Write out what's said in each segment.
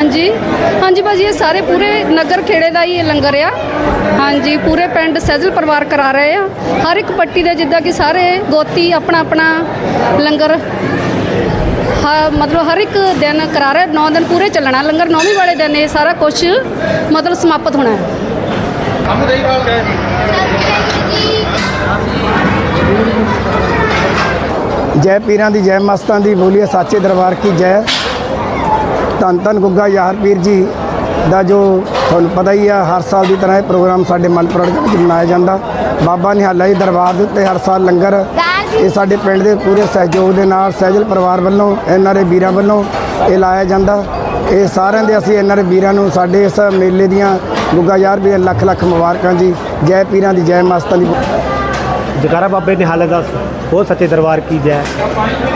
ਹਾਂਜੀ। ਹਾਂਜੀ ਭਾਜੀ, ਇਹ ਸਾਰੇ ਪੂਰੇ ਨਗਰ ਖੇੜੇ ਦਾ ਹੀ ਇਹ ਲੰਗਰ ਆ। ਹਾਂਜੀ, ਪੂਰੇ ਪਿੰਡ ਸਹਿਜਲ ਪਰਿਵਾਰ ਕਰਾ ਰਹੇ ਆ। ਹਰ ਇੱਕ ਪੱਟੀ ਦੇ ਜਿੱਦਾਂ ਕਿ ਸਾਰੇ ਗੋਤੀ ਆਪਣਾ ਆਪਣਾ ਲੰਗਰ ਹਾਂ, ਮਤਲਬ ਹਰ ਇੱਕ ਦਿਨ ਕਰਾ ਰਹੇ 9 ਦਿਨ ਪੂਰੇ ਚੱਲਣਾ। ਲੰਗਰ ਨੌਵੀਂ ਵਾਲੇ ਦਿਨ ਇਹ ਸਾਰਾ ਕੁਝ ਮਤਲਬ ਸਮਾਪਤ ਹੋਣਾ ਹੈ। ਜੈ ਪੀਰਾਂ ਦੀ, ਜੈ ਮਸਤਾਂ ਦੀ ਬੋਲੀਏ, ਸਾਚੇ ਦਰਬਾਰ ਕੀ ਜੈ। ਧੰਨ ਧੰਨ ਗੁੱਗਾ ਯਾਰ ਪੀਰ ਜੀ ਦਾ ਜੋ ਤੁਹਾਨੂੰ ਪਤਾ ਹੀ ਆ, ਹਰ ਸਾਲ ਦੀ ਤਰ੍ਹਾਂ ਇਹ ਪ੍ਰੋਗਰਾਮ ਸਾਡੇ ਮਨਪੁਰ ਵਿੱਚ ਮਨਾਇਆ ਜਾਂਦਾ। ਬਾਬਾ ਨਿਹਾਲਾ ਜੀ ਦਰਬਾਰ ਦੇ ਉੱਤੇ ਹਰ ਸਾਲ ਲੰਗਰ ਇਹ ਸਾਡੇ ਪਿੰਡ ਦੇ ਪੂਰੇ ਸਹਿਯੋਗ ਦੇ ਨਾਲ ਸਹਿਜਲ ਪਰਿਵਾਰ ਵੱਲੋਂ ਐਨਆਰਏ ਵੀਰਾਂ ਵੱਲੋਂ ਇਹ ਲਾਇਆ ਜਾਂਦਾ। ਇਹ ਸਾਰਿਆਂ ਦੇ ਅਸੀਂ ਐਨਆਰਏ ਵੀਰਾਂ ਨੂੰ ਸਾਡੇ ਇਸ ਮੇਲੇ ਦੀਆਂ ਗੁੱਗਾ ਯਾਰ ਪੀਰ ਲੱਖ ਲੱਖ ਮੁਬਾਰਕਾਂ ਜੀ। ਜੈ ਪੀਰਾਂ ਦੀ ਜੈ ਮਸਤਾਂ ਦੀ ਜਕਾਰਾ ਬਾਬੇ ਨਿਹਾਲੇ ਦਾ ਬਹੁਤ ਸੱਚੇ ਦਰਬਾਰ ਕੀ ਜੈ।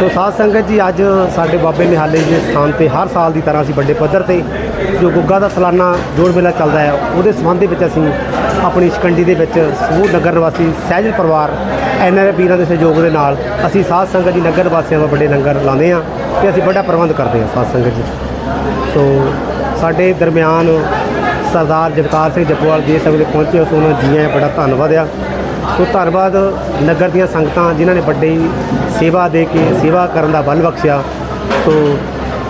ਸੋ ਸਾਧ ਸੰਗਤ ਜੀ, ਅੱਜ ਸਾਡੇ ਬਾਬੇ ਨਿਹਾਲੇ ਜੀ ਦੇ ਸਥਾਨ ਤੇ ਹਰ ਸਾਲ ਦੀ ਤਰ੍ਹਾਂ ਅਸੀਂ ਵੱਡੇ ਪੱਧਰ ਤੇ ਜੋ ਗੁੱਗਾ ਦਾ ਸਾਲਾਨਾ ਜੋੜ ਮੇਲਾ ਚੱਲਦਾ ਹੈ, ਉਹਦੇ ਸੰਬੰਧ ਦੇ ਵਿੱਚ ਅਸੀਂ ਆਪਣੀ ਸ਼ਿਕੰਡੀ ਦੇ ਵਿੱਚ ਸਮੂਹ ਨਗਰ ਨਿਵਾਸੀ ਸਹਿਜ ਪਰਿਵਾਰ ਐਨਆਰਏ ਵੀਰਾਂ ਦੇ ਸਹਿਯੋਗ ਦੇ ਨਾਲ ਅਸੀਂ ਸਾਧ ਸੰਗਤ ਜੀ ਨਗਰ ਵਾਸੀਆਂ ਦਾ ਵੱਡੇ ਲੰਗਰ ਲਾਉਂਦੇ ਹਾਂ ਤੇ ਅਸੀਂ ਵੱਡਾ ਪ੍ਰਬੰਧ ਕਰਦੇ ਹਾਂ ਸਾਧ ਸੰਗਤ ਜੀ। ਸੋ ਸਾਡੇ ਦਰਮਿਆਨ ਸਰਦਾਰ ਜਗਤਾਰ ਸਿੰਘ ਜੱਪੋਵਾਲ ਜੀ ਸਭ ਪਹੁੰਚੇ, ਉਸ ਉਹਨਾਂ ਜੀ ਆਇਆਂ ਬੜਾ ਧੰਨਵਾਦ ਆ। ਸੋ ਧੰਨਵਾਦ ਨਗਰ ਦੀਆਂ ਸੰਗਤਾਂ ਜਿਨ੍ਹਾਂ ਨੇ ਵੱਡੀ ਸੇਵਾ ਦੇ ਕੇ ਸੇਵਾ ਕਰਨ ਦਾ ਬਲ ਬਖਸ਼ਿਆ। ਸੋ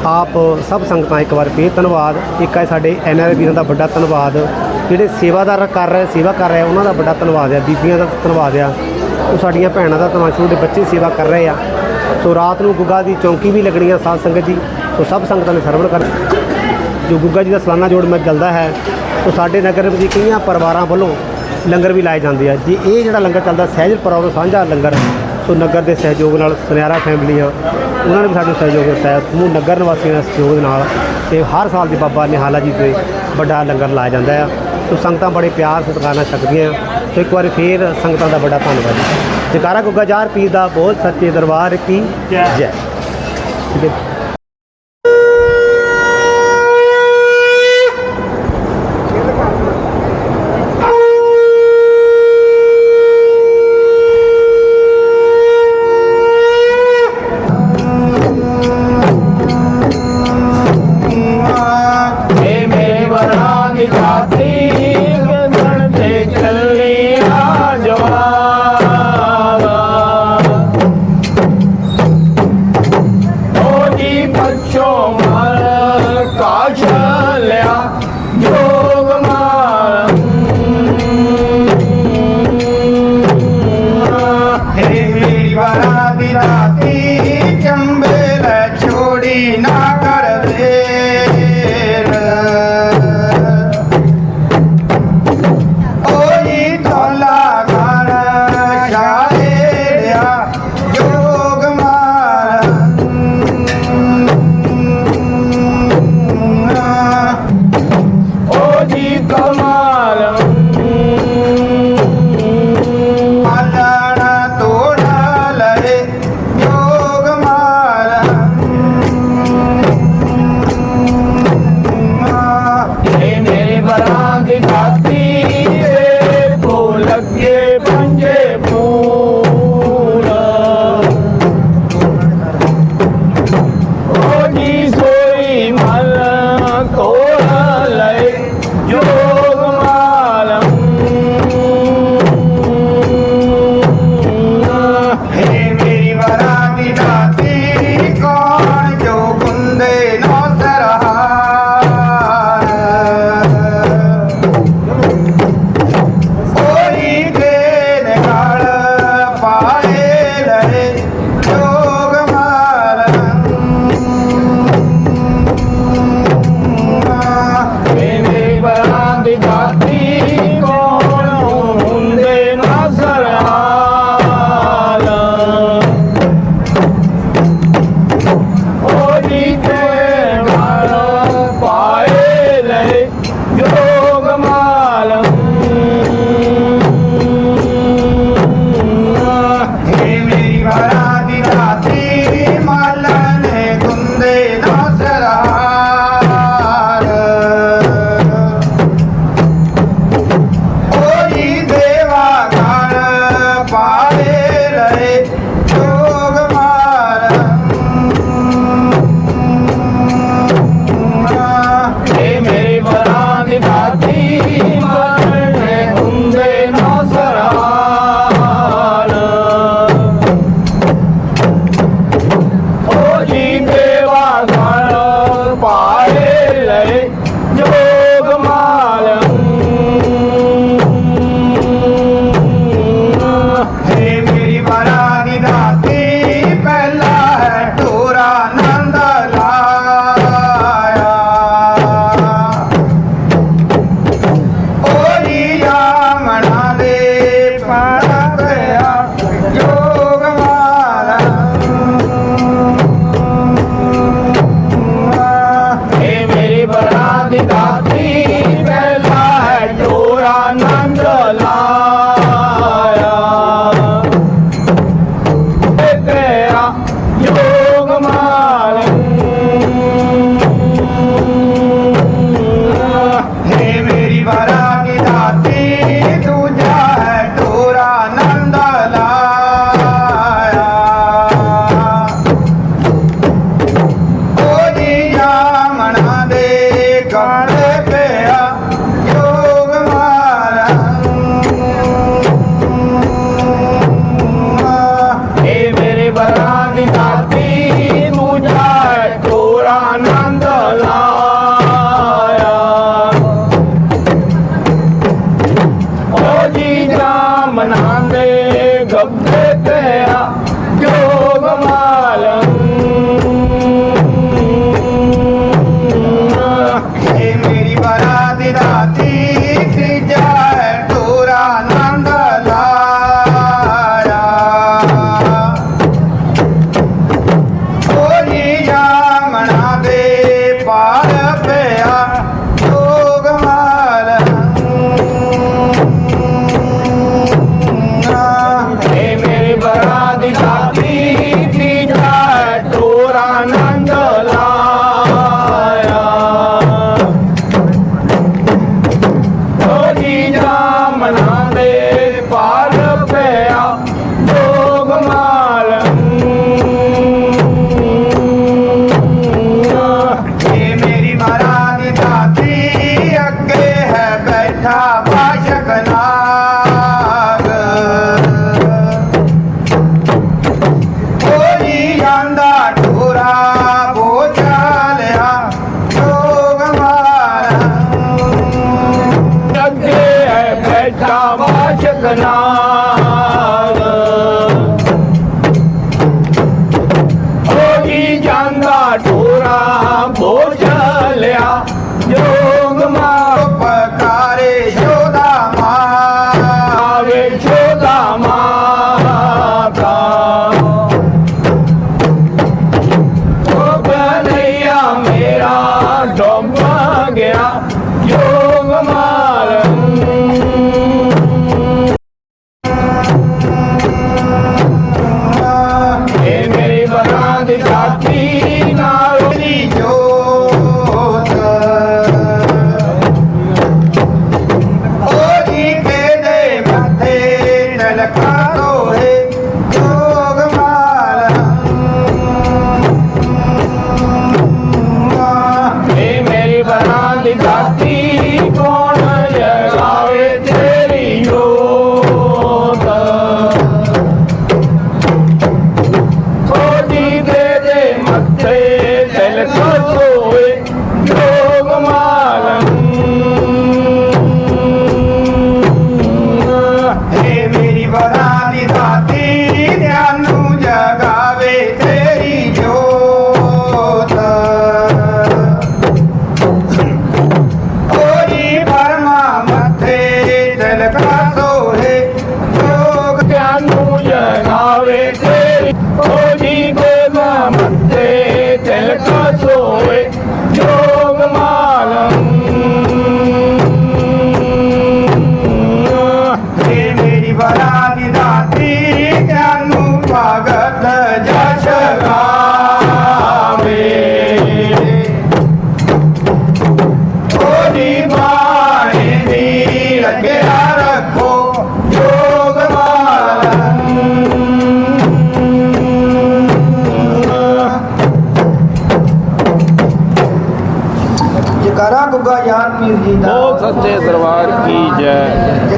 ਆਪ ਸਭ ਸੰਗਤਾਂ ਇੱਕ ਵਾਰ ਫੇਰ ਧੰਨਵਾਦ। ਇੱਕ ਹੈ ਸਾਡੇ ਐਨਆਰਆਈ ਵੀਰਾਂ ਦਾ ਵੱਡਾ ਧੰਨਵਾਦ। ਜਿਹੜੇ ਸੇਵਾਦਾਰ ਕਰ ਰਹੇ, ਸੇਵਾ ਕਰ ਰਹੇ ਉਹਨਾਂ ਦਾ ਵੱਡਾ ਧੰਨਵਾਦ ਆ। ਬੀਬੀਆਂ ਦਾ ਧੰਨਵਾਦ ਆ। ਉਹ ਸਾਡੀਆਂ ਭੈਣਾਂ ਦਾ ਧੰਨਵਾਦ, ਛੋਟੇ ਬੱਚੇ ਸੇਵਾ ਕਰ ਰਹੇ ਆ। ਸੋ ਰਾਤ ਨੂੰ ਗੁੱਗਾ ਦੀ ਚੌਂਕੀ ਵੀ ਲੱਗਣੀ ਆ ਸਾਧ ਸੰਗਤ ਜੀ। ਸੋ ਸਭ ਸੰਗਤਾਂ ਨੇ ਸਰਵਣ ਕਰ ਜੋ ਗੁੱਗਾ ਜੀ ਦਾ ਸਲਾਨਾ ਜੋੜ ਮੇਲਾ ਚੱਲਦਾ ਹੈ। ਉਹ ਸਾਡੇ ਨਗਰ ਵਿੱਚ ਕਈਆਂ ਪਰਿਵਾਰਾਂ ਵੱਲੋਂ ਲੰਗਰ ਵੀ ਲਾਏ ਜਾਂਦੇ ਆ। ਜੇ ਇਹ ਜਿਹੜਾ ਲੰਗਰ ਚੱਲਦਾ ਸਹਿਜ ਪਰਿਵਾਰ ਦਾ ਸਾਂਝਾ ਲੰਗਰ ਸੋ ਨਗਰ ਦੇ ਸਹਿਯੋਗ ਨਾਲ ਸੁਨਿਆਰਾ ਫੈਮਲੀਆਂ ਉਹਨਾਂ ਨੇ ਵੀ ਸਾਨੂੰ ਸਹਿਯੋਗ ਦਿੱਤਾ ਹੈ। ਸਮੂਹ ਨਗਰ ਨਿਵਾਸੀਆਂ ਦੇ ਸਹਿਯੋਗ ਨਾਲ ਤੇ ਹਰ ਸਾਲ ਦੀ ਬਾਬਾ ਨਿਹਾਲਾ ਜੀ ਦੇ ਵੱਡਾ ਲੰਗਰ ਲਾਇਆ ਜਾਂਦਾ ਆ। ਸੋ ਸੰਗਤਾਂ ਬੜੇ ਪਿਆਰ ਸਤਿਕਾਰ ਨਾਲ ਛਕਦੀਆਂ। ਸੋ ਇੱਕ ਵਾਰੀ ਫੇਰ ਸੰਗਤਾਂ ਦਾ ਬੜਾ ਧੰਨਵਾਦ ਜਕਾਰਾ ਗੁੱਗਾ ਜਾਰ ਪੀਰ ਦਾ ਬਹੁਤ ਸੱਚੇ ਦਰਬਾਰ ਕੀ? ਜੈ। ਠੀਕ ਹੈ।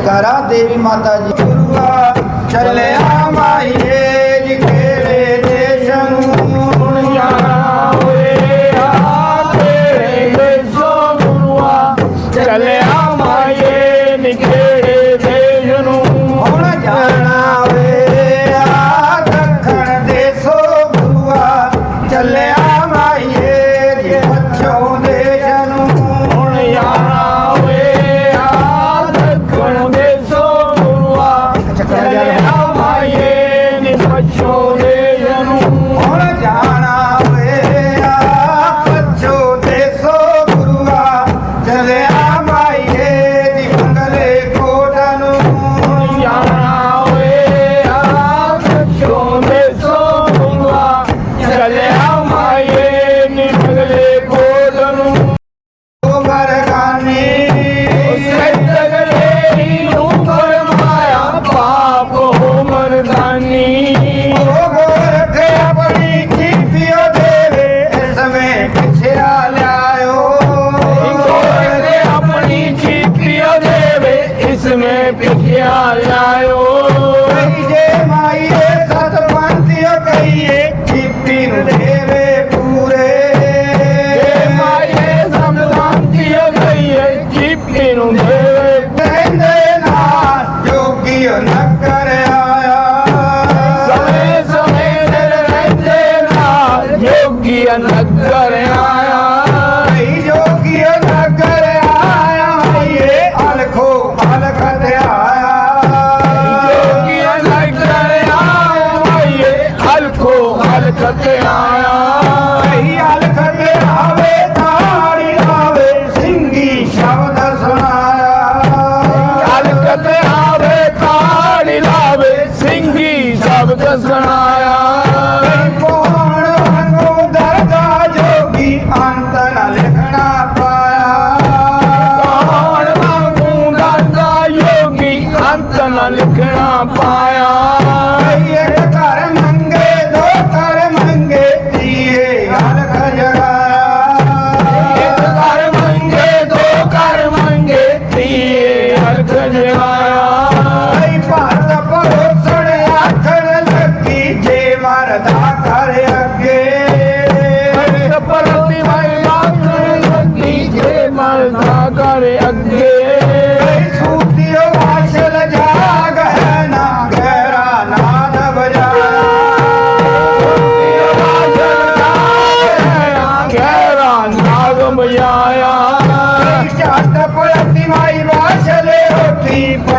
ਕਰਾ ਦੇਵੀ ਮਾਤਾ ਜੀ। ਗੁਰੂਆ ਚੱਲਿਆ त पढ़ी माई वासे